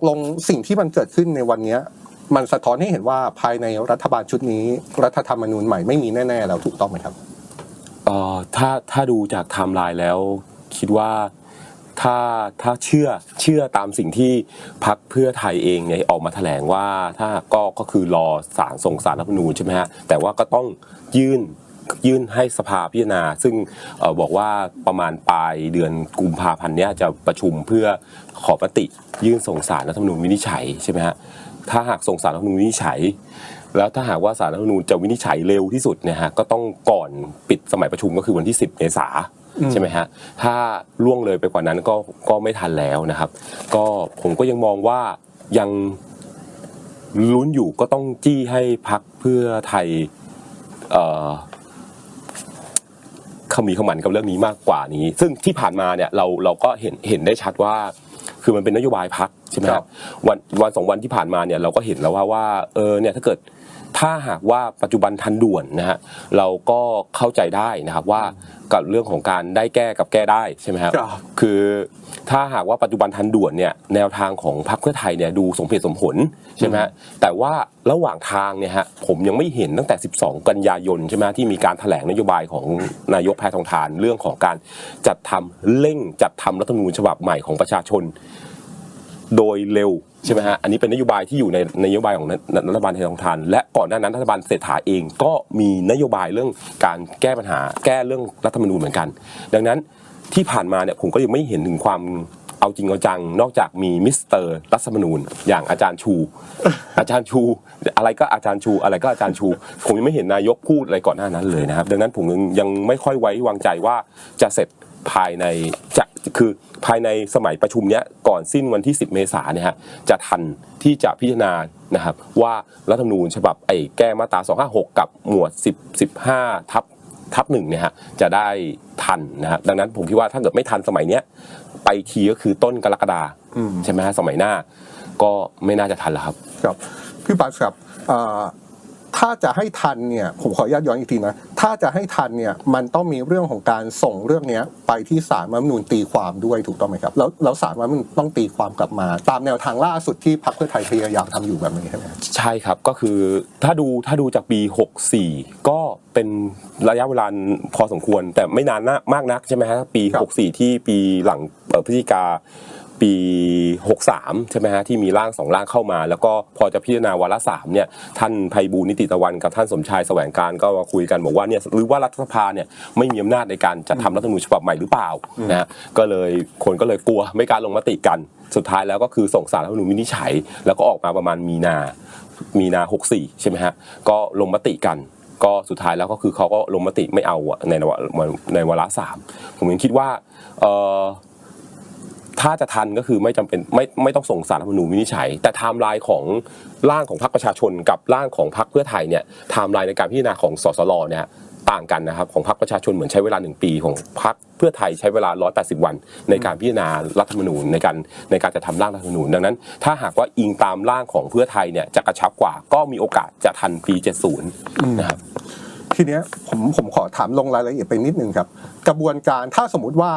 กลงสิ่งที่มันเกิดขึ้นในวันนี้มันสะท้อนให้เห็นว่าภายในรัฐบาลชุดนี้ รัฐธรรมนูญใหม่ไม่มีแน่ๆแล้วถูกต้องไหมครับเอ่อถ้าถ้าดูจากไทม์ไลน์แล้วคิดว่าถ้าถ้าเชื่อเชื่อตามสิ่งที่พักเพื่อไทยเองเนี่ยออกมาแถลงว่าถ้าก็ก็คือรอสารส่งสารรัฐธรรมนูญใช่ไหมฮะแต่ว่าก็ต้องยื่น ยื่นให้สภาพิจารณา ซึ่งออบอกว่าประมาณปลายเดือนกุมภาพันธ์นี้จะประชุมเพื่อขอปฏิยื่นส่งสารรัฐธรรมนูญวินิจฉัยใช่ไหมฮะถ้าหากส่งสารรัฐธรรมนูญวินิจฉัย แล้วถ้าหากว่าสารรัฐธรรมนูญจะวินิจฉัยเร็วที่สุดเนี่ยฮะก็ต้องก่อนปิดสมัยประชุมก็คือวันที่ 10 เมษาใช่ไหมฮะถ้าล่วงเลยไปกว่านั้นก็ก็ไม่ทันแล้วนะครับ ก็ผมก็ยังมองว่ายังลุ้นอยู่ก็ต้องจี้ให้พักเพื่อไทย เอ่อเขามีขมันกับเรื่องนี้มากกว่านี้ ซึ่งที่ผ่านมาเนี่ยเราเราก็เห็นเห็นได้ชัดว่า คือมันเป็นนโยบายพักใช่ไหมคครัรับบวันวันสองวันที่ผ่านมาเนี่ยเราก็เห็นแล้วว่าว่าเออเนี่ยถ้าเกิด ถ้าหากว่าปัจจุบันทันด่วนนะฮะเราก็เข้าใจได้นะครับว่ากับเรื่องของการได้แก้กับแก้ได้ใช่ไหมครับครับคือถ้าหากว่าปัจจุบันทันด่วนเนี่ยแนวทางของพรรคเพื่อไทยเนี่ยดูสมเหตุสมผลใช่ไหมฮะแต่ว่าระหว่างทางเนี่ยฮะผมยังไม่เห็นตั้งแต่ 12 กันยายนใช่ไหมฮะที่มีการแถลงนโยบายของนายกแพทองทานเรื่องของการจัดทำเร่งจัดทำรัฐธรรมนูญฉบับใหม่ของประชาชน โดยเร็ว ใช่ไหมฮะอันนี้เป็นนโยบายที่อยู่ในนโยบายของรัฐบาลไทยทองทาน และก่อนหน้านั้นรัฐบาลเศรษฐาเองก็มีนโยบายเรื่องการแก้ปัญหา แก้เรื่องรัฐธรรมนูญเหมือนกัน ดังนั้นที่ผ่านมาเนี่ยผมก็ยังไม่เห็นถึงความเอาจริงเอาจัง นอกจากมีมิสเตอร์รัฐธรรมนูญอย่างอาจารย์ชู อาจารย์ชู อะไรก็อาจารย์ชูอะไรก็อาจารย์ชู ผมยังไม่เห็นนายกพูดอะไรก่อนหน้านั้นเลยนะครับ ดังนั้นผมยังไม่ค่อยไว้วางใจว่าจะเสร็จภายในจะ คือภายในสมัยประชุมเนี้ยก่อนสิ้นวันที่ 10 เมษายนเนี่ยฮะจะทันที่จะพิจารณานะครับว่ารัฐธรรมนูญฉบับไอ้แก้มาตรา 256 กับหมวด 10 15 ทับทับหนึ่งเนี่ยฮะจะได้ทันนะครับดังนั้นผมคิดว่าถ้าเกิดไม่ทันสมัยเนี้ยไปทีก็คือต้นกรกฎาอืมใช่ไหมฮะสมัยหน้า ก็ไม่น่าจะทันแล้วครับ ครับพี่ปัสครับเอ่อ ถ้าจะให้ทันเนี่ยผมขออนุญาตย้อนอีกทีนะ ถ้าจะให้ทันเนี่ยมันต้องมีเรื่องของการส่งเรื่องเนี้ยไปที่ศาลรัฐธรรมนูญตีความด้วยถูกต้องไหมครับ แล้วแล้วศาลรัฐธรรมนูญต้องตีความกลับมา ตามแนวทางล่าสุดที่พรรคเพื่อไทยพยายามทำอยู่แบบนี้ใช่ไหมครับใช่ครับก็คือถ้าดูถ้าดูจากปี 64 ก็เป็นระยะเวลาพอสมควร แต่ไม่นานนะมากนักใช่ไหมฮะปีครับ64 ที่ปีหลังเอ่อพฤศจิกา ปี 63 ใช่ไหมฮะที่มีร่างสองร่างเข้ามา แล้วก็พอจะพิจารณาวาระสามเนี่ยท่านไพบูลนิติตะวันกับท่านสมชายแสวงการก็มาคุยกันบอกว่าเนี่ยหรือว่ารัฐสภาเนี่ยไม่มีอำนาจในการจัดทำรัฐธรรมนูญฉบับใหม่หรือเปล่านะฮะก็เลยคนก็เลยกลัวไม่กล้าลงมติกัน สุดท้ายแล้วก็คือส่งสารรัฐธรรมนูญวินิจฉัย แล้วก็ออกมาประมาณมีนามีนา 64 ใช่ไหมฮะก็ลงมติกันก็สุดท้ายแล้วก็คือเขาก็ลงมติไม่เอาในวาในวาระสามผมยังคิดว่าเออ ถ้าจะทันก็คือไม่จำเป็นไม่ไม่ต้องส่งสารรัฐมนูญวินิจฉัย แต่ไทม์ไลน์ของร่างของพรรคประชาชนกับร่างของพรรคเพื่อไทยเนี่ยไทม์ไลน์ในการพิจารณาของสสรเนี่ยต่างกันนะครับของพรรคประชาชนเหมือนใช้เวลาหนึ่งปีของพรรคเพื่อไทยใช้เวลา 180 วัน ในการพิจารณารัฐธรรมนูญในการในการจะทำร่างรัฐธรรมนูญดังนั้น ถ้าหากว่าอิงตามร่างของเพื่อไทยเนี่ยจะกระชับกว่าก็มีโอกาสจะทันปี 70 นะครับทีเนี้ยผมผมขอถามลงรายละเอียดไปนิดนึงครับ กระบวนการถ้าสมมุติว่า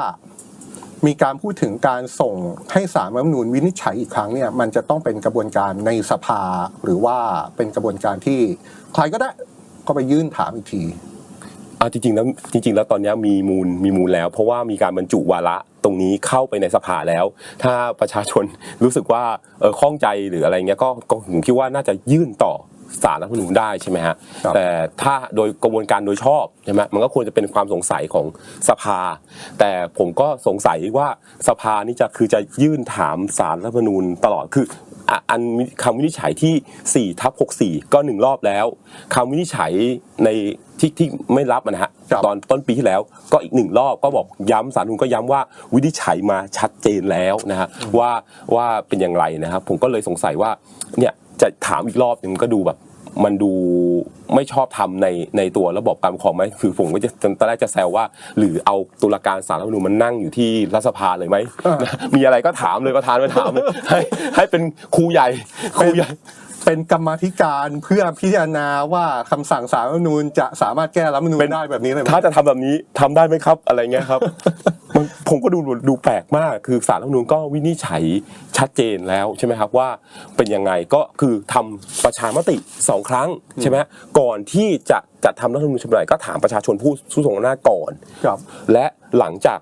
มีการพูดถึงการส่งให้สารรัฐมนูญวินิจฉัยอีกครั้งเนี่ยมันจะต้องเป็นกระบวนการในสภา หรือว่าเป็นกระบวนการที่ใครก็ได้ก็ไปยื่นถามอีกทีอ่าจริงๆแล้วจริง ๆ แล้วตอนนี้มีมูลมีมูลแล้ว เพราะว่ามีการบรรจุวาระตรงนี้เข้าไปในสภาแล้ว ถ้าประชาชนรู้สึกว่าเออข้องใจหรืออะไรเงี้ยก็ก็ผมคิดว่าน่าจะยื่นต่อ สารรัฐธรรมนูญได้ใช่ไหมฮะครับแต่ถ้าโดยกระบวนการโดยชอบใช่ไหมมันก็ควรจะเป็นความสงสัยของสภา แต่ผมก็สงสัยว่าสภานี่จะคือจะยื่นถามสารรัฐธรรมนูญตลอดคืออะอันคำวินิจฉัยที่4ทับ64 ก็หนึ่งรอบแล้วคำวินิจฉัยใน ที่ที่ไม่รับอะนะฮะครับ ตอนต้นปีที่แล้วก็อีกหนึ่งรอบก็บอกย้ำสารรัฐธรรมนูญก็ย้ำว่าวินิจฉัยมาชัดเจนแล้วนะฮะว่าว่าเป็นอย่างไรนะครับ ผมก็เลยสงสัยว่าเนี่ยจะถามอีกรอบหนึงมันก็ดูแบบ มันดูไม่ชอบทำในในตัวระบบการปกครองไหมคือผมก็จะตอนแรกจะแซวว่า หรือเอาตุลาการสารรัฐธรรมนูญมันนั่งอยู่ที่รัฐสภาเลยไหมอ่ามีอะไรก็ถามเลยประธานไปถามเลยให้ให้เป็นครูใหญ่ครูใหญ่ เป็นกรรมาธิการเพื่อพิจารณาว่าคำสั่งสารรัฐธรรมนูญจะสามารถแก้รัฐธรรมนูญเป็น ได้แบบนี้เลยไหม ถ้าจะทำแบบนี้ทำได้ไหมครับ อะไรเงี้ยครับ มันผมก็ดูดูแปลกมาก คือสารรัฐธรรมนูญก็วินิจฉัยชัดเจนแล้วใช่ไหมครับว่าเป็นยังไงก็คือทำประชามติสองครั้งใช่ไหมก่อนที่จะจัดทำรัฐธรรมนูญฉบับใหม่ก็ถามประชาชนผู้ผู้ทรงอำนาจก่อน ครับ และหลังจาก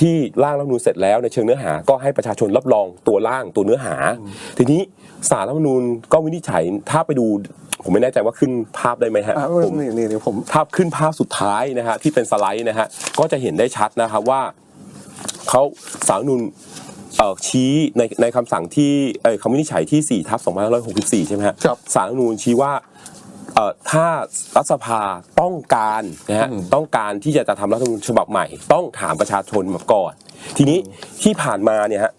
ที่ร่างรัฐธรรมนูญเสร็จแล้วในเชิงเนื้อหาก็ให้ประชาชนรับรองตัวร่างตัวเนื้อหา ทีนี้สารรัฐธรรมนูญก็วินิจฉัยถ้าไปดูผมไม่แน่ใจว่าขึ้นภาพได้ไหมฮะอะผมนี่นี่นี่ผม ภาพขึ้นภาพสุดท้ายนะฮะที่เป็นสไลด์นะฮะก็จะเห็นได้ชัดนะครับว่าเขาสารรัฐธรรมนูญเอ่อชี้ในในคำสั่งที่เอ่อคำวินิจฉัยที่4ทับ2564 ใช่ไหมฮะครับ สารรัฐธรรมนูญชี้ว่า เอ่อถ้ารัฐสภาต้องการนะฮะอืมต้องการที่จะจะทำรัฐธรรมนูญฉบับใหม่ ต้องถามประชาชนมาก่อน ทีนี้ที่ผ่านมาเนี่ยฮะ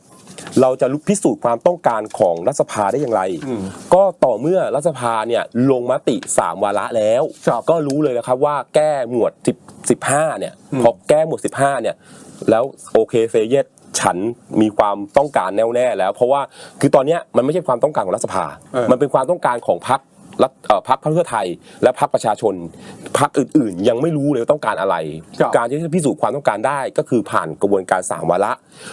เราจะพิสูจน์ความต้องการของรัฐสภาได้อย่างไรอืมก็ต่อเมื่อรัฐสภาเนี่ยลงมติ 3 วาระแล้วครับก็รู้เลยนะครับว่าแก้หมวด10 15เนี่ยอืมพอแก้หมวด 15เนี่ยแล้วโอเคเซเยสฉันมีความต้องการแน่วแน่แล้ว เพราะว่าคือตอนเนี้ยมันไม่ใช่ความต้องการของรัฐสภาเออมันเป็นความต้องการของพรรค รัฐเอ่อพรรคเพื่อไทย และพรรคประชาชนพรรคอื่นๆ ยังไม่รู้เลยว่าต้องการอะไรครับการที่จะพิสูจน์ความต้องการได้ก็คือผ่านกระบวนการ3วาระ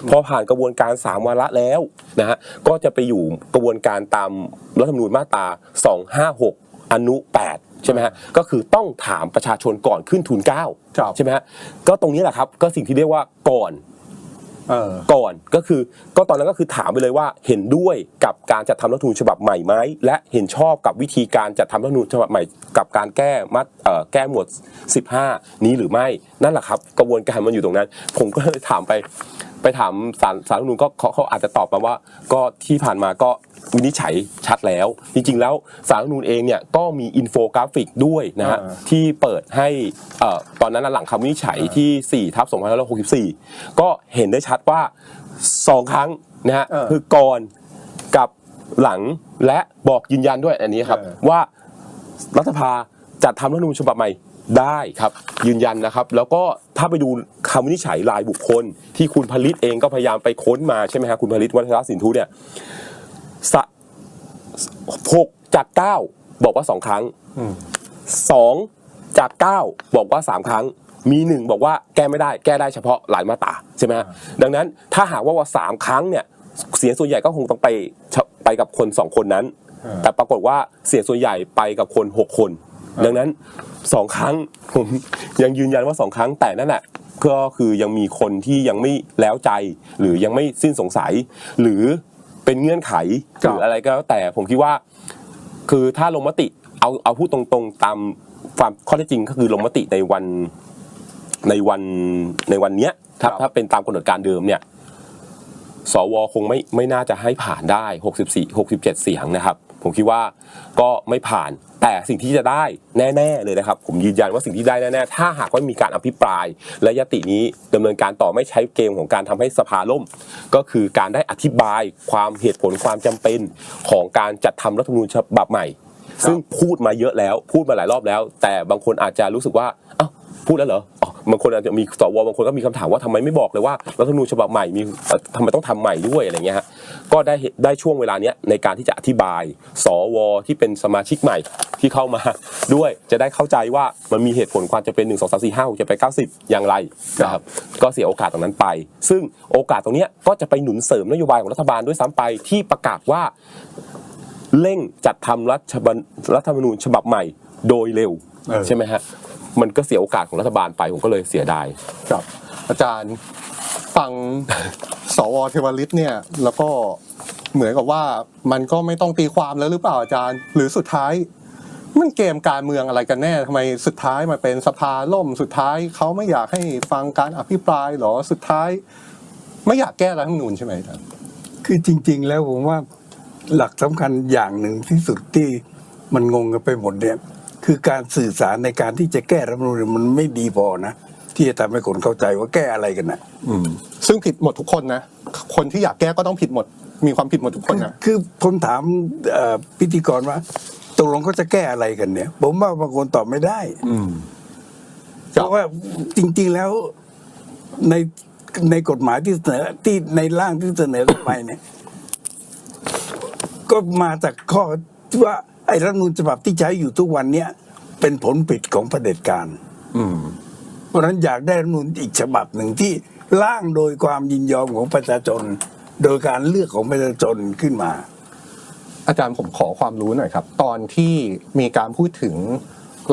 พอผ่านกระบวนการ3วาระแล้วนะฮะก็จะไปอยู่กระบวนการตามรัฐธรรมนูญมาตรา 256 อนุ 8ใช่ไหมฮะก็คือต้องถามประชาชนก่อนขึ้นทุนเกล้าครับใช่ไหมฮะก็ตรงนี้แหละครับก็สิ่งที่เรียกว่าก่อนเออ ก่อนก็คือก็ตอนนั้นก็คือถามไปเลยว่าเห็นด้วยกับการจัดทำรัฐธรรมนูญฉบับใหม่ไหมและเห็นชอบกับวิธีการจัดทำรัฐธรรมนูญฉบับใหม่ กับการแก้มัดแก้หมวด 15 นี้หรือไม่นั่นแหละครับ กระบวนการมันอยู่ตรงนั้น ผมก็เลยถามไป ไปถามสารสารรัฐธรรมนูญก็เขาเขาอาจจะตอบมาว่า ก็ที่ผ่านมาก็วินิจฉัยชัดแล้ว จริงๆแล้วสารรัฐธรรมนูญเองเนี่ยก็มีอินโฟกราฟิกด้วยนะฮะอ่า ที่เปิดให้เอ่อตอนนั้นนะหลังคำวินิจฉัยที่4ทับ2564 ก็เห็นได้ชัดว่า 2 ครั้งนะฮะเออคือก่อนกับหลังและบอกยืนยันด้วยอันนี้ครับ เออ ว่ารัฐสภาจัดทำรัฐธรรมนูญฉบับใหม่ได้ครับ ยืนยันนะครับ แล้วก็ถ้าไปดู คำวินิจฉัยรายบุคคล ที่คุณผลิตเองก็พยายามไปค้นมาใช่ไหมครับคุณผลิตวัฒนสินทุเนี่ยสะหกจากเก้าบอกว่าสองครั้งอืมสองจากเก้าบอกว่าสามครั้ง มีหนึ่งบอกว่าแก้ไม่ได้ แก้ได้เฉพาะหลายมาตราใช่ไหมฮะดังนั้นถ้าหากว่าว่าสามครั้งเนี่ยเสียงส่วนใหญ่ก็คงต้องไปไปกับคนสองคนนั้นอ่าแต่ปรากฏว่าเสียงส่วนใหญ่ไปกับคนหกคน ดังนั้นสองครั้งผมยังยืนยันว่าสองครั้งแต่นั่นแหละ ก็คือยังมีคนที่ยังไม่แล้วใจ หรือยังไม่สิ้นสงสัย หรือเป็นเงื่อนไขหครับรืออะไรก็แล้วแต่ผมคิดว่า คือถ้าลงมติเอาเอาพูดตรงๆตามความข้อเท็จจริงก็คือลงมติในวันในวันในวันเนี้ยถ้าครับถ้าเป็นตามกำหนดการเดิมเนี่ย สวคงไม่ไม่น่าจะให้ผ่านได้ 64 67 เสียงนะครับ ผมคิดว่าก็ไม่ผ่าน แต่สิ่งที่จะได้แน่ ๆ เลยนะครับ ผมยืนยันว่าสิ่งที่ได้แน่ ๆ ถ้าหากว่ามีการอภิปราย และยตินี้ดำเนินการต่อไม่ใช้เกมของการทำให้สภาล่ม ก็คือการได้อธิบายความเหตุผลความจำเป็นของการจัดทำรัฐธรรมนูญฉบับใหม่ ซึ่งพูดมาเยอะแล้ว พูดมาหลายรอบแล้ว แต่บางคนอาจจะรู้สึกว่าเอ้าพูดแล้วเหรอ บางคนอาจจะมีสวบางคนก็มีคำถามว่าทำไมไม่บอกเลยว่ารัฐธรรมนูญฉบับใหม่มีเอ่อทำไมต้องทำใหม่ด้วยอะไรเงี้ยฮะก็ได้เห็นได้ช่วงเวลาเนี้ยในการที่จะอธิบาย สวที่เป็นสมาชิกใหม่ที่เข้ามาด้วยจะได้เข้าใจว่ามันมีเหตุผลความจะเป็น1 2 3 4 5 6 7 8 9 10อย่างไรนะครับก็เสียโอกาสตรงนั้นไป ซึ่งโอกาสตรงเนี้ยก็จะไปหนุนเสริมนโยบายของรัฐบาลด้วยซ้ำไปที่ประกาศว่าเร่งจัดทำรัฐบัญรัฐธรรมนูญฉบับใหม่โดยเร็วเออใช่ไหมฮะ มันก็เสียโอกาสของรัฐบาลไปผมก็เลยเสียดายครับ อาจารย์ฟังสวเทวฤทธิ์เนี่ย แล้วก็เหมือนกับว่ามันก็ไม่ต้องตีความแล้วหรือเปล่าอาจารย์ หรือสุดท้าย มันเกมการเมืองอะไรกันแน่ทำไมสุดท้ายมาเป็นสภาล่มสุดท้ายเขาไม่อยากให้ฟังการอภิปรายเหรอสุดท้าย ไม่อยากแก้รัฐธรรมนูญใช่ไหมอาจารย์คือจริง ๆ แล้วผมว่าหลักสำคัญอย่างหนึ่งที่สุดที่มันงงกันไปหมดเนี่ย คือการสื่อสารในการที่จะแก้รัฐธรรมนูญมันไม่ดีพอนะที่จะทำให้คนเข้าใจว่าแก้อะไรกันนะซึ่งผิดหมดทุกคนนะ คนที่อยากแก้ก็ต้องผิดหมด มีความผิดหมดทุกคนนะคือผมถามเอ่อพิธีกรว่าตกลงเขาจะแก้อะไรกันเนี่ย ผมว่าบางคนตอบไม่ได้ อืมเพราะว่าจริง ๆแล้วในในกฎหมายที่เสนอที่ในร่างที่เสนอเข้าไปเนี่ย ก็มาจากข้อว่า ไอ้รัฐธรรมนูญฉบับที่ใช้อยู่ทุกวันเนี้ยเป็นผลผิดของเผด็จการอืมเพราะฉะนั้นอยากได้รัฐธรรมนูญอีกฉบับหนึ่งที่ร่างโดยความยินยอมของประชาชน โดยการเลือกของประชาชนขึ้นมา อาจารย์ผมขอความรู้หน่อยครับ ตอนที่มีการพูดถึง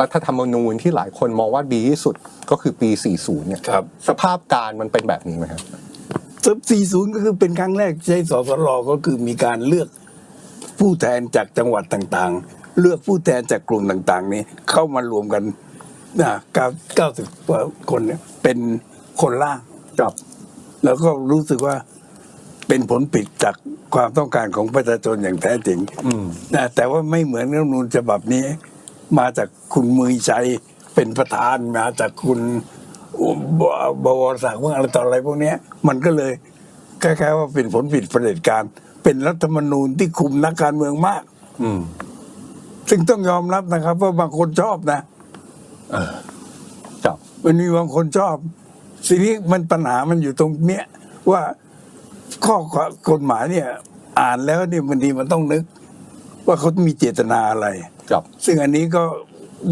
รัฐธรรมนูญที่หลายคนมองว่าดีที่สุดก็คือปี 40 เนี่ยครับ สภาพการมันเป็นแบบนี้ไหมครับซับ40 ก็คือเป็นครั้งแรกใช้สสรก็คือมีการเลือก ผู้แทนจากจังหวัดต่างๆ เลือกผู้แทนจากกลุ่มต่างๆ นี้เข้ามารวมกันนะเก้าสิบกว่าคนเนี่ยเป็นคนล่างกับ แล้วก็รู้สึกว่าเป็นผลผิดจากความต้องการของประชาชนอย่างแท้จริงอืมนะแต่ว่าไม่เหมือนรัฐธรรมนูญฉบับนี้ มาจากคุณมือชัยเป็นประธานมาจากคุณบวรศักดิ์ว่าอะไรต่ออะไรพวกเนี้ยมันก็เลยคล้ายๆว่าเป็นผลผิดเผด็จการ เป็นรัฐธรรมนูญที่คุมนักการเมืองมาก อืม ซึ่งต้องยอมรับนะครับ ว่าบางคนชอบนะกับมันมีบางคนชอบสิ่งนี้มันปัญหามันอยู่ตรงเนี้ยว่าข้อกฎหมายเนี่ย อ่านแล้วเนี่ยบางทีมันต้องนึก ว่าเขามีเจตนาอะไรกับ ซึ่งอันนี้ก็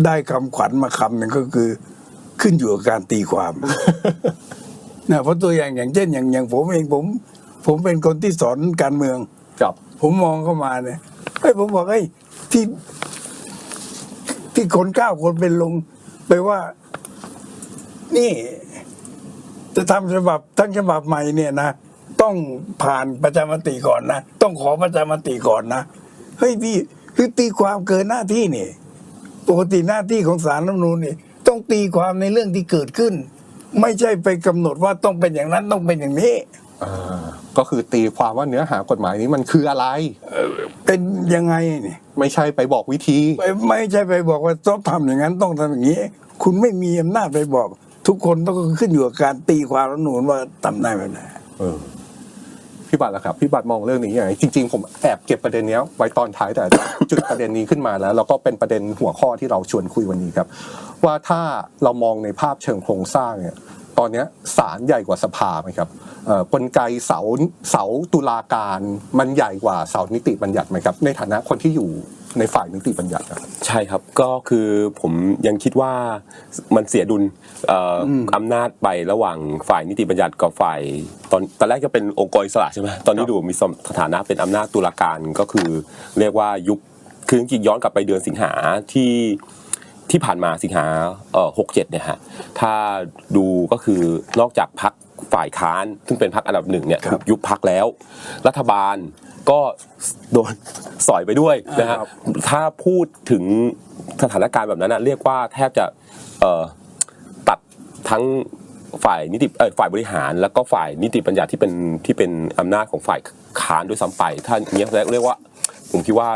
ได้คำขวัญมาคำหนึ่งก็คือ ขึ้นอยู่กับการตีความนะเพราะตัวอย่างอย่างเช่นอย่างอย่างผมเองผม ผมเป็นคนที่สอนการเมืองกับ ผมมองเข้ามาเนี่ยเฮ้ยผมบอกเฮ้ยที่ ที่คนเก้าคนเป็นลงไปว่า นี่จะทำฉบับทั้งฉบับใหม่เนี่ยนะต้องผ่านประชามติก่อนนะต้องขอประชามติก่อนนะเฮ้ยพี่คือตีความเกินหน้าที่นี่ปกติหน้าที่ของสารรัฐธรรมนูญนี่ต้องตีความในเรื่องที่เกิดขึ้น ไม่ใช่ไปกำหนดว่าต้องเป็นอย่างนั้นต้องเป็นอย่างนี้อ่า ก็คือตีความว่าเนื้อหากฎหมายนี้มันคืออะไร เป็นยังไงนี่ไม่ใช่ไปบอกวิธีไม่ไม่ใช่ไปบอกว่าต้องทำอย่างนั้นต้องทำอย่างนี้ คุณไม่มีอำนาจไปบอก ทุกคนต้องขึ้นอยู่กับการตีความรัฐธรรมนูญว่าทำได้แบบไหนเออพี่บัตรล่ะครับพี่บัตรมองเรื่องนี้ยังไงจริงๆผมแอบเก็บประเด็นเนี้ยไว้ตอนท้ายแต่จุดประเด็นนี้ขึ้นมาแล้วแล้วก็เป็นประเด็นหัวข้อที่เราชวนคุยวันนี้ครับ ว่าถ้าเรามองในภาพเชิงโครงสร้างเนี่ย ตอนเนี้ยศาลใหญ่กว่าสภาไหมครับเอ่อกลไกเสาเสาตุลาการมันใหญ่กว่าเสานิติบัญญัติไหมครับ ในฐานะคนที่อยู่ในฝ่ายนิติบัญญัติครับใช่ครับก็คือผมยังคิดว่ามันเสียดุลเอ่อออำนาจไประหว่างฝ่ายนิติบัญญัติกับฝ่ายตอนตอนแรกจะเป็นองค์กรอิสระใช่ไหมตอนนี้ดูมีสถานะเป็นอำนาจตุลาการก็คือเรียกว่ายุคคือจริงๆย้อนกลับไปเดือนสิงหาที่ ที่ผ่านมาสิงหาเอ่อหกเจ็ดเนี่ยฮะถ้าดูก็คือนอกจากพักฝ่ายค้าน ซึ่งเป็นพักอันดับหนึ่งเนี่ยครับถูกยุบพักแล้ว รัฐบาลก็โดนสอยไปด้วยนะฮะครับถ้าพูดถึงสถานการณ์แบบนั้นนะเรียกว่าแทบจะเอ่อตัดทั้งฝ่ายนิติเอ่อฝ่ายบริหาร แล้วก็ฝ่ายนิติบัญญัติที่เป็นที่เป็นอำนาจของฝ่ายค้านด้วยซ้ำไป ถ้าอย่างเนี้ยเรียกว่า ผมคิดว่า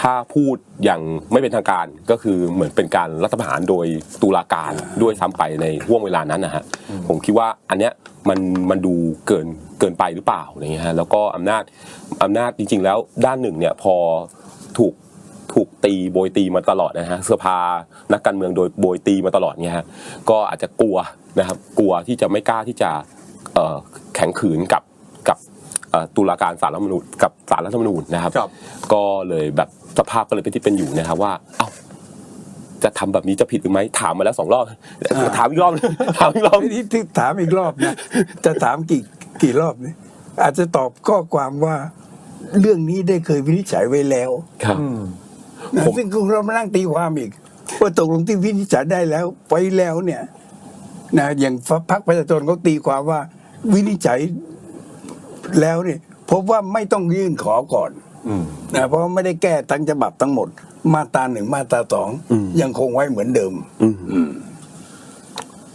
ถ้าพูดอย่างไม่เป็นทางการก็คือเหมือนเป็นการรัฐประหารโดยตุลาการด้วยซ้ำไปในห่วงเวลานั้นนะฮะผมคิดว่าอันเนี้ยมันมันดูเกินเกินไปหรือเปล่าอะไรเงี้ยฮะแล้วก็อำนาจอำนาจจริง ๆ แล้วด้านหนึ่งเนี่ยพอถูกถูกตีโบยตีมาตลอดนะฮะสภานักการเมืองโดยโบยตีมาตลอดเนี่ยฮะก็อาจจะกลัวนะครับกลัวที่จะไม่กล้าที่จะเอ่อแข็งขืนกับกับเอ่อ ตุลาการศาลรัฐธรรมนูญกับศาลรัฐธรรมนูญนะครับครับ ก็เลยแบบสภาพก็เลยเป็นที่เป็นอยู่นะครับว่า เอ้าจะทำแบบนี้จะผิดหรือไม่ถามมาแล้วสองรอบถามอีกรอบถามอีกรอบที่ที่ถามอีกรอบนะจะถามกี่กี่รอบนี่อาจจะตอบข้อความว่า เรื่องนี้ได้เคยวินิจฉัยไว้แล้วครับอืมนะผมซึ่งเรามานั่งตีความอีกว่าตกลงที่วินิจฉัยได้แล้วไว้แล้วเนี่ยนะอย่างพรรคประชาชนเขาตีความว่าวินิจฉัย แล้วเนี่ยพบว่าไม่ต้องยื่นขอก่อนอืมนะเพราะว่าไม่ได้แก้ทั้งฉบับทั้งหมด มาตราหนึ่งมาตราสองยังคงไว้เหมือนเดิมอืม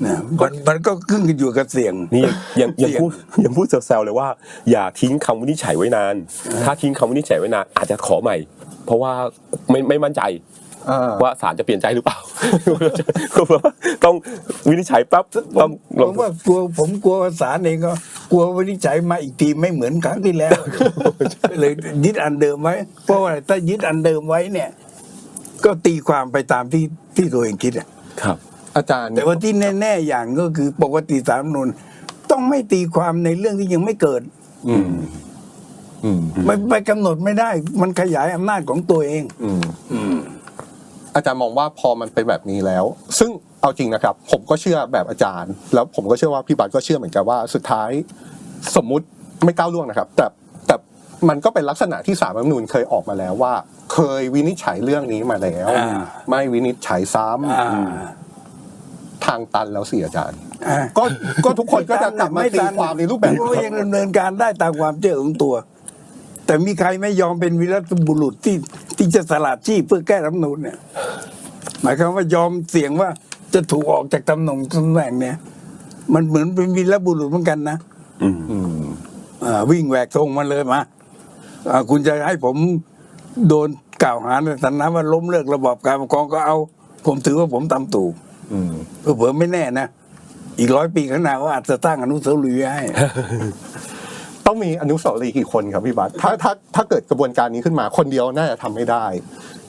นะมันมันก็ขึ้นอยู่กับเสียงนี่ยังยังเสี่ยงพูดยังพูดแซวๆเลยว่า อย่าทิ้งคำวินิจฉัยไว้นาน ถ้าทิ้งคำวินิจฉัยไว้นานอาจจะขอใหม่ เพราะว่าไม่ไม่มั่นใจอ่า ว่าศาลจะเปลี่ยนใจหรือเปล่าต้องวินิจฉัยปั๊บผต้องมผมว่ากลัวผมกลัวว่าศาลเองก็กลัววินิจฉัยมาอีกทีไม่เหมือนครั้งที่แล้วเลยยึดอันเดิมไว้เพราะว่าถ้ายึดอันเดิมไว้เนี่ย ก็ตีความไปตามที่ที่ตัวเองคิดอะครับ อาจารย์ แต่ว่าที่แน่ ๆ อย่างก็คือปกติสาลรฐธรรมนูนต้องไม่ตีความในเรื่องที่ยังไม่เกิดอืมอืมไม่ไปกำหนดไม่ได้ มันขยายอำนาจของตัวเอง อืมอืม อาจารย์มองว่าพอมันเป็นแบบนี้แล้ว ซึ่งเอาจริงนะครับ ผมก็เชื่อแบบอาจารย์ แล้วผมก็เชื่อว่าพี่บัตรก็เชื่อเหมือนกันว่า สุดท้ายสมมุติไม่ก้าวล่วงนะครับ แต่แต่มันก็เป็นลักษณะที่สารรัฐธรรมนูญเคยออกมาแล้วว่า เคยวินิจฉัยเรื่องนี้มาแล้วอ่าไม่วินิจฉัยซ้ำอ่าทางตันแล้วสิอาจารย์อ่าก็ก็ทุกคนก็จะกลับมาตีความในรูปแบบ ก็ยังดำเนินการได้ตามความเชื่อของตัว แต่มีใครไม่ยอมเป็นวีรบุรุษที่ที่จะสละชีพเพื่อแก้รัฐธรรมนูญเนี่ย หมายความว่ายอมเสี่ยงว่าจะถูกออกจากตำแหน่งตำแหน่งเนี่ย มันเหมือนเป็นวีรบุรุษเหมือนกันนะอืมอืมอ่าวิ่งแหวกธงมาเลยมาอ่าคุณจะให้ผมโดนกล่าวหาในฐานะว่าล้มเลิกระบอบการปกครองก็เอา ผมถือว่าผมทำถูกอืมเผื่อๆไม่แน่นะอีกร้อยปีข้างหน้าก็อาจจะตั้งอนุสาวรีย์ให้ ต้องมีอนุสาวรีย์กี่คนครับพี่บัตรถ้าถ้าถ้าเกิดกระบวนการนี้ขึ้นมาคนเดียวน่าจะทำไม่ได้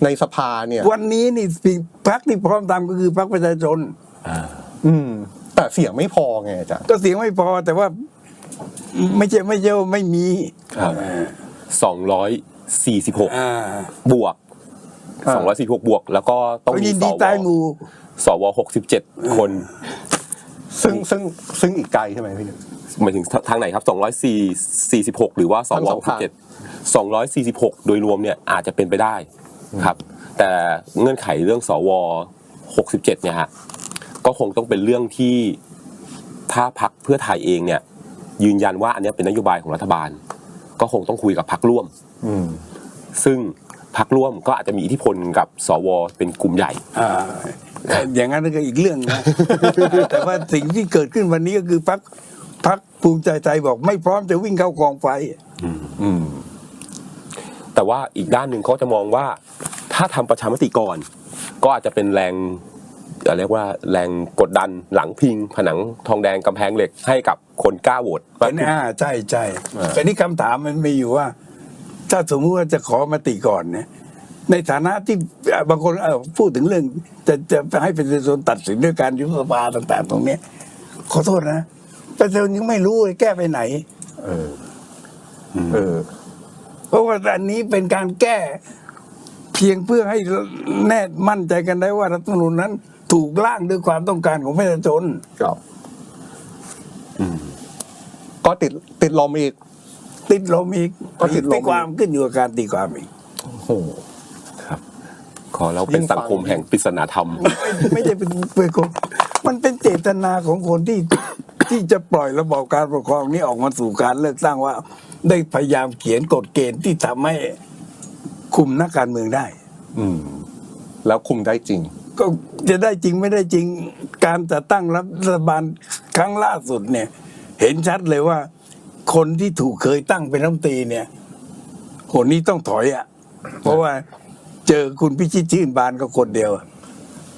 ในสภาเนี่ยวันนี้นี่พรรคที่พร้อมทำก็คือพรรคประชาชนอืม แต่เสียงไม่พอไงอาจารย์ก็เสียงไม่พอแต่ว่า ไม่ใช่ไม่ใช่ว่าไม่มีครับสองร้อยสี่สิบหกอ่าบวกสองร้อยสี่สิบหกบวก แล้วก็ต้องเขามียินสดีวตายหมู่สวหกสิบเจ็ดคน ซึ่งซึ่งซึ่งอีกไกลใช่ไหมพี่หมายถึงทางไหนครับ 246 หรือว่าสทั้งวสองทาง67 246 โดยรวมเนี่ยอาจจะเป็นไปได้ครับ แต่เงื่อนไขเรื่องสว 67 เนี่ยฮะก็คงต้องเป็นเรื่องที่ถ้าพักเพื่อไทยเองเนี่ย ยืนยันว่าอันเนี้ยเป็นนโยบายของรัฐบาล ก็คงต้องคุยกับพักร่วมอืมซึ่งพักร่วมก็อาจจะมีอิทธิพลกับสวเป็นกลุ่มใหญ่ อ่าอย่างนั้นก็อีกเรื่องนะแต่ว่าสิ่งที่เกิดขึ้นวันนี้ก็คือพรรคพรรคภูมิใจไทยบอกไม่พร้อมจะวิ่งเข้ากองไฟอืมแต่ว่าอีกด้านหนึ่งเขาจะมองว่า ถ้าทำประชามติก่อน ก็อาจจะเป็นแรงเอ่อเรียกว่าแรงกดดันหลังพิง ผนังทองแดงกำแพงเหล็กให้กับคนกล้าโหวตมากเป็นขึ้นอ่าใช่ใช่แต่นี่คำถามมันมีอยู่ว่า ถ้าสมมติว่าจะขอมาติก่อนเนี่ย ในฐานะที่อะบางคนเออพูดถึงเรื่องจะจะให้ประชาชนตัดสินด้วยการยุบสภาต่าง ๆ ตรงเนี้ยขอโทษนะประชาชนยังไม่รู้เลยแก้ไปไหน เออ เออ เพราะว่าอันนี้เป็นการแก้ เพียงเพื่อให้แน่มั่นใจกันได้ว่ารัฐธรรมนูญนั้น ถูกร่างด้วยความต้องการของประชาชนครับก็ติดติดลมอีก ติดลมอีกก็ติดลมตีความขึ้นอยู่กับการตีความอีกโอ้โห ขอเราเป็นสังคมแห่งปริศนาธรรม ไม่ไม่ใช่เป็นเป็นคนมันเป็นเจตนาของคนที่ที่จะปล่อยระบอบการปกครองนี้ออกมาสู่การเลือกตั้งว่า ได้พยายามเขียนกฎเกณฑ์ที่ทำให้คุมนักการเมืองได้ อืม แล้วคุมได้จริง ก็จะได้จริงไม่ได้จริงการจัดตั้งรัฐบาลครั้งล่าสุดเนี่ย เห็นชัดเลยว่า คนที่ถูกเคยตั้งเป็นรัฐมนตรีเนี่ยคนนี้ต้องถอยอะ เพราะว่า เจอคุณพิชิตชื่นบานก็คนเดียวอะ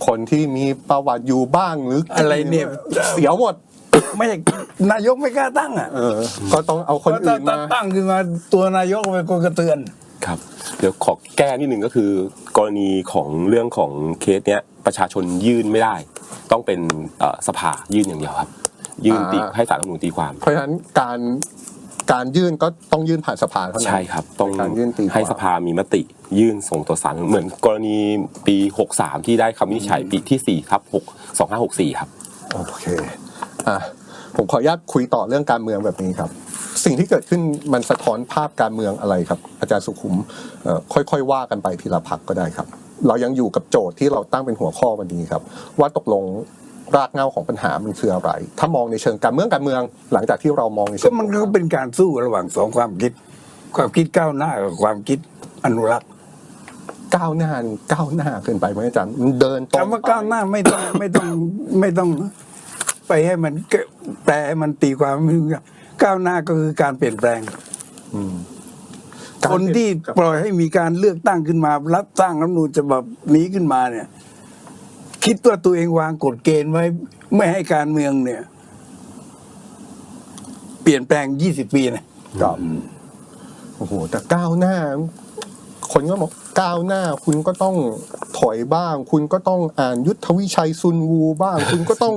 คนที่มีประวัติอยู่บ้างหรืออะไรเนี่ยเสียวหมดไม่ใช่นายกไม่กล้าตั้งอะเออก็ต้องเอาคนอื่นถ้มาตั้งขึ้นมาตัวนายกเป็นคนกระเตือนครับเดี๋ยวขอแก้นิดหนึ่งก็คือ กรณีของเรื่องของเคสเนี้ยประชาชนยื่นไม่ได้ ต้องเป็นเอ่อสภายื่นอย่างเดียวครับ ยื่นตีอ่าให้สารรัฐธรรมนูญตีความ เพราะฉะนั้นการการยื่นก็ต้องยื่นผ่านสภาเท่านั้นใช่ครับ ต้องในการยื่นตีความให้สภามีมติ ยื่นส่งต่อศาลเหมือนกรณีปี 63 ที่ได้คำวินิจฉัยปีที่4ครับ6 2564 ครับ โอเคอะผมขออนุญาตคุยต่อเรื่องการเมืองแบบนี้ครับ สิ่งที่เกิดขึ้นมันสะท้อนภาพการเมืองอะไรครับ อาจารย์สุขุมเอ่อค่อยๆว่ากันไปทีละพักก็ได้ครับ เรายังอยู่กับโจทย์ที่เราตั้งเป็นหัวข้อวันนี้ครับ ว่าตกลงรากเหง้าของปัญหามันคืออะไร ถ้ามองในเชิงการเมืองการเมือง หลังจากที่เรามองในเชิก็งมันก็เป็นการสู้ระหว่างสองความคิด ความคิดก้าวหน้ากับความคิดอนุรักษ์ ก้าวหน้านี่ก้าวหน้าขึ้นไปไหมอาจารย์มันเดินตรงคำว่าก้าวหน้าไม่ต้องไม่ต้องไม่ต้อง ไปให้มันแปลให้มันตีความไม่รู้ก้าวหน้าก็คือการเปลี่ยนแปลงอืมคนที่ปล่อยให้มีการเลือกตั้งขึ้นมา รับสร้างรัฐธรรมนูญฉบับนี้ขึ้นมาเนี่ย คิดว่าตัวเองวางกฎเกณฑ์ไว้ ไม่ให้การเมืองเนี่ย เปลี่ยนแปลง20ปีนะครับโอ้โหแต่ก้าวหน้า คนก็บอก ก้าวหน้าคุณก็ต้องถอยบ้าง คุณก็ต้องอ่านยุทธวิชัยซุนวูบ้าง คุณก็ต้อง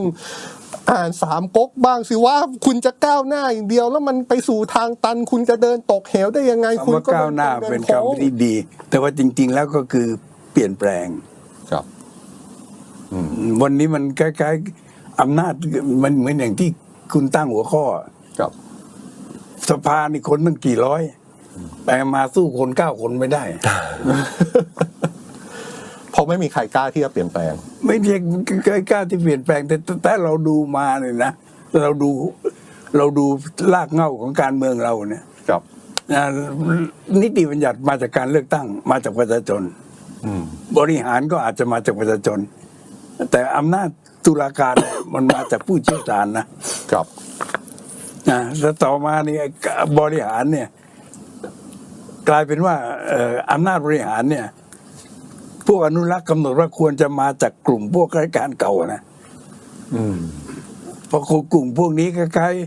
อ่านสามก๊กบ้างสิว่าคุณจะก้าวหน้าอย่างเดียว แล้วมันไปสู่ทางตัน คุณจะเดินตกเหวได้ยังไง คุณคำว่าก้าวหน้าเป็นคำที่ดี แต่ว่าจริง ๆ แล้วก็คือเปลี่ยนแปลงครับวันนี้มันคล้ายๆอำนาจมันเหมือนอย่างที่คุณตั้งหัวข้อครับ สภานี่คนตั้งกี่ร้อย แต่มาสู้คนเก้าคนไม่ได้ เพราะไม่มีใครกล้าที่จะเปลี่ยนแปลง ไม่ใช่กล้าที่เปลี่ยนแปลงแต่แต่เราดูมาเนี่ยนะเราดูเราดูลากเหง้าของการเมืองเราเนี่ยครับนะนิติบัญญัติมาจากการเลือกตั้ง มาจากประชาชนอืมบริหารก็อาจจะมาจากประชาชน แต่อำนาจตุลาการมันมาจากผู้เชี่ยวชาญนะครับนะแล้วต่อมาเนี่ยบริหารเนี่ย กลายเป็นว่าเอ่ออำนาจบริหารเนี่ย พวกอนุรักษ์กำหนดว่าควรจะมาจากกลุ่มพวกข้าราชการเก่านะอืมเพราะกลุ่มพวกนี้คล้ายๆ